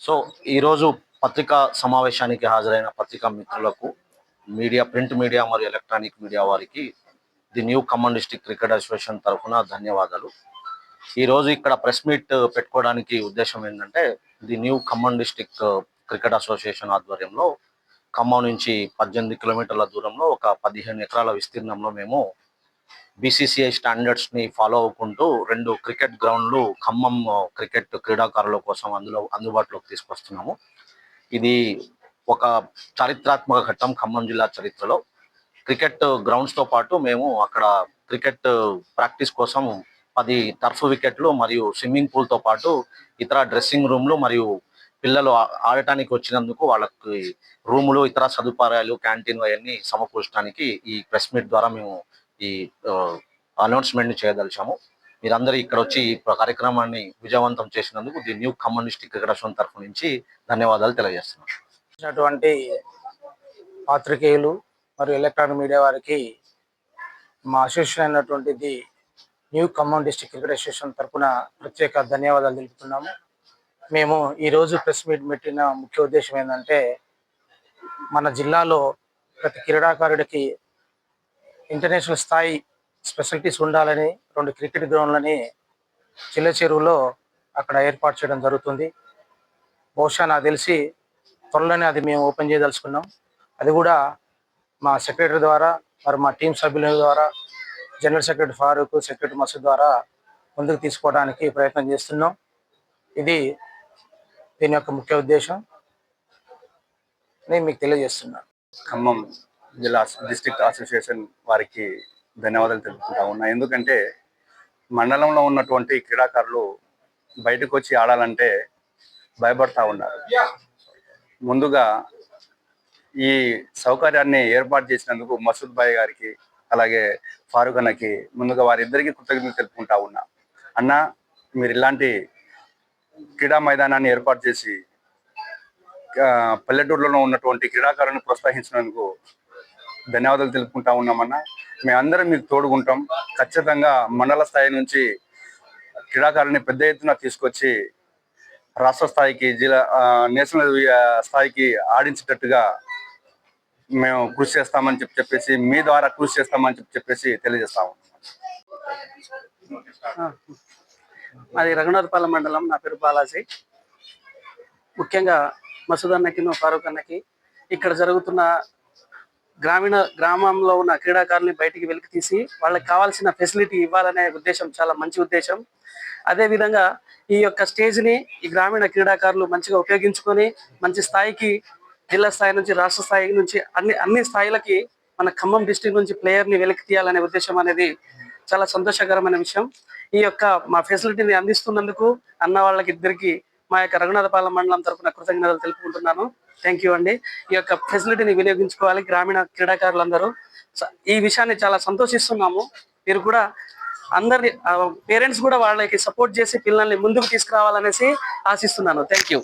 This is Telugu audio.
సో ఈరోజు పత్రికా సమావేశానికి హాజరైన పత్రికా మిత్రులకు మీడియా ప్రింట్ మీడియా మరియు ఎలక్ట్రానిక్ మీడియా వారికి the new Khammam district cricket association తరఫున ధన్యవాదాలు. ఈరోజు ఇక్కడ ప్రెస్ మీట్ పెట్టుకోవడానికి ఉద్దేశం ఏంటంటే the new Khammam district cricket association ఆధ్వర్యంలో ఖమ్మం నుంచి పద్దెనిమిది కిలోమీటర్ల దూరంలో ఒక పదిహేను ఎకరాల విస్తీర్ణంలో మేము బీసీసీఐ స్టాండర్డ్స్ని ఫాలో అవ్వకుంటూ రెండు క్రికెట్ గ్రౌండ్లు ఖమ్మం క్రికెట్ క్రీడాకారుల కోసం అందులో అందుబాటులోకి తీసుకొస్తున్నాము. ఇది ఒక చారిత్రాత్మక ఘట్టం ఖమ్మం జిల్లా చరిత్రలో. క్రికెట్ గ్రౌండ్స్తో పాటు మేము అక్కడ క్రికెట్ ప్రాక్టీస్ కోసం పది టర్ఫ్ వికెట్లు మరియు స్విమ్మింగ్ పూల్తో పాటు ఇతర డ్రెస్సింగ్ రూమ్లు మరియు పిల్లలు ఆడటానికి వచ్చినందుకు వాళ్ళకి రూములు ఇతర సదుపాయాలు క్యాంటీన్ అవన్నీ సమకూర్చడానికి ఈ ప్రెస్ మీట్ ద్వారా మేము ఈ అనౌన్స్మెంట్ చేయదలిచాము. మీరందరూ ఇక్కడ వచ్చి ఈ కార్యక్రమాన్ని విజయవంతం చేసినందుకు the new communist district cricket association తరఫు నుంచి ధన్యవాదాలు తెలియజేస్తున్నాను. పాత్రికేయులు మరియు ఎలక్ట్రానిక్ మీడియా వారికి మా association అయినటువంటిది new Khammam district cricket association తరఫున ప్రత్యేక ధన్యవాదాలు తెలుపుతున్నాము. మేము ఈరోజు ప్రెస్ మీట్ పెట్టిన ముఖ్య ఉద్దేశం ఏంటంటే మన జిల్లాలో ప్రతి క్రీడాకారుడికి ఇంటర్నేషనల్ స్థాయి స్పెషాలిటీస్ ఉండాలని రెండు క్రికెట్ గ్రౌండ్లని చిల్ల చెరువులో అక్కడ ఏర్పాటు చేయడం జరుగుతుంది. బహుశా నాకు తెలిసి త్వరలోనే అది మేము ఓపెన్ చేయదలుచుకున్నాం. అది కూడా మా సెక్రటరీ ద్వారా మరి మా టీం సభ్యుల ద్వారా general secretary Farooq secretary Masood ద్వారా ముందుకు తీసుకోవడానికి ప్రయత్నం చేస్తున్నాం. ఇది దీని యొక్క ముఖ్య ఉద్దేశం. నేను మీకు తెలియజేస్తున్నాను ఖమ్మం. జిల్లా డిస్ట్రిక్ట్ అసోసియేషన్ వారికి ధన్యవాదాలు తెలుపుకుంటా ఉన్నా. ఎందుకంటే మండలంలో ఉన్నటువంటి క్రీడాకారులు బయటకు వచ్చి ఆడాలంటే భయపడతా ఉన్నారు. ముందుగా ఈ సౌకర్యాన్ని ఏర్పాటు చేసినందుకు మసూద్ భాయ్ గారికి అలాగే ఫారూక్ అన్నకి ముందుగా వారిద్దరికీ కృతజ్ఞతలు తెలుపుకుంటా ఉన్నా. అన్న మీరు ఇలాంటి క్రీడా మైదానాన్ని ఏర్పాటు చేసి పల్లెటూరులో ఉన్నటువంటి క్రీడాకారులను ప్రోత్సహించినందుకు ధన్యవాదాలు తెలుపుకుంటా ఉన్నామన్నా. మేమందరం మీకు తోడుకుంటాం ఖచ్చితంగా మండల స్థాయి నుంచి క్రీడాకారుని పెద్ద ఎత్తున తీసుకొచ్చి రాష్ట్ర స్థాయికి జిల్లా నేషనల్ స్థాయికి ఆడించేటట్టుగా మేము కృషి చేస్తామని చెప్పి చెప్పేసి మీ ద్వారా కృషి చేస్తామని చెప్పి చెప్పేసి తెలియజేస్తాము అది రఘునాథపాలెం మండలం. నా పేరు బాలాజీ. ముఖ్యంగా మసూద్ అన్నకి ఫారూక్ అన్నకి ఇక్కడ జరుగుతున్న గ్రామీణ గ్రామంలో ఉన్న క్రీడాకారుల్ని బయటికి వెలికి తీసి వాళ్ళకి కావాల్సిన ఫెసిలిటీ ఇవ్వాలనే ఉద్దేశం చాలా మంచి ఉద్దేశం. అదేవిధంగా ఈ యొక్క స్టేజ్ని ఈ గ్రామీణ క్రీడాకారులు మంచిగా ఉపయోగించుకొని మంచి స్థాయికి జిల్లా స్థాయి నుంచి రాష్ట్ర స్థాయి నుంచి అన్ని అన్ని స్థాయిలకి మన ఖమ్మం డిస్టిక్ నుంచి ప్లేయర్ని వెలికి తీయాలనే ఉద్దేశం అనేది చాలా సంతోషకరమైన విషయం. ఈ యొక్క మా ఫెసిలిటీని అందిస్తున్నందుకు అన్న వాళ్ళకి ఇద్దరికి మా యొక్క రఘునాథపాలెం మండలం తరపున కృతజ్ఞతలు తెలుపుకుంటున్నాను. థ్యాంక్ యూ అండి. ఈ యొక్క ఫెసిలిటీని వినియోగించుకోవాలి గ్రామీణ క్రీడాకారులందరూ. ఈ విషయాన్ని చాలా సంతోషిస్తున్నాము. మీరు కూడా అందరి పేరెంట్స్ కూడా వాళ్ళకి సపోర్ట్ చేసి పిల్లల్ని ముందుకు తీసుకురావాలనేసి ఆశిస్తున్నాను. Thank you